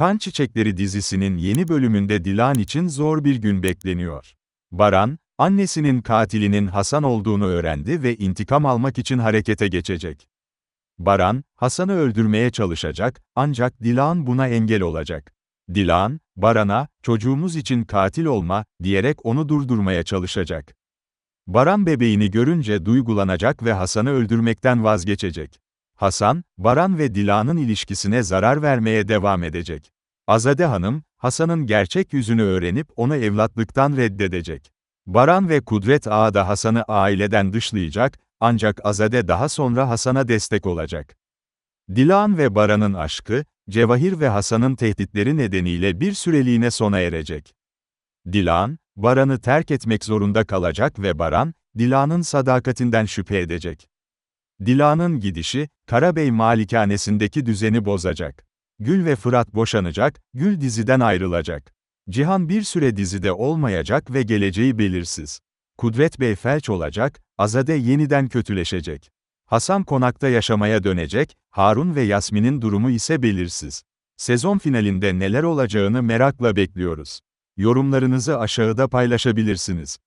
Kan Çiçekleri dizisinin yeni bölümünde Dilan için zor bir gün bekleniyor. Baran, annesinin katilinin Hasan olduğunu öğrendi ve intikam almak için harekete geçecek. Baran, Hasan'ı öldürmeye çalışacak, ancak Dilan buna engel olacak. Dilan, Baran'a, çocuğumuz için katil olma, diyerek onu durdurmaya çalışacak. Baran bebeğini görünce duygulanacak ve Hasan'ı öldürmekten vazgeçecek. Hasan, Baran ve Dilan'ın ilişkisine zarar vermeye devam edecek. Azade Hanım, Hasan'ın gerçek yüzünü öğrenip onu evlatlıktan reddedecek. Baran ve Kudret Ağa da Hasan'ı aileden dışlayacak, ancak Azade daha sonra Hasan'a destek olacak. Dilan ve Baran'ın aşkı, Cevahir ve Hasan'ın tehditleri nedeniyle bir süreliğine sona erecek. Dilan, Baran'ı terk etmek zorunda kalacak ve Baran, Dilan'ın sadakatinden şüphe edecek. Dilan'ın gidişi, Karabey malikanesindeki düzeni bozacak. Gül ve Fırat boşanacak, Gül diziden ayrılacak. Cihan bir süre dizide olmayacak ve geleceği belirsiz. Kudret Bey felç olacak, Azade yeniden kötüleşecek. Hasan konakta yaşamaya dönecek, Harun ve Yasmin'in durumu ise belirsiz. Sezon finalinde neler olacağını merakla bekliyoruz. Yorumlarınızı aşağıda paylaşabilirsiniz.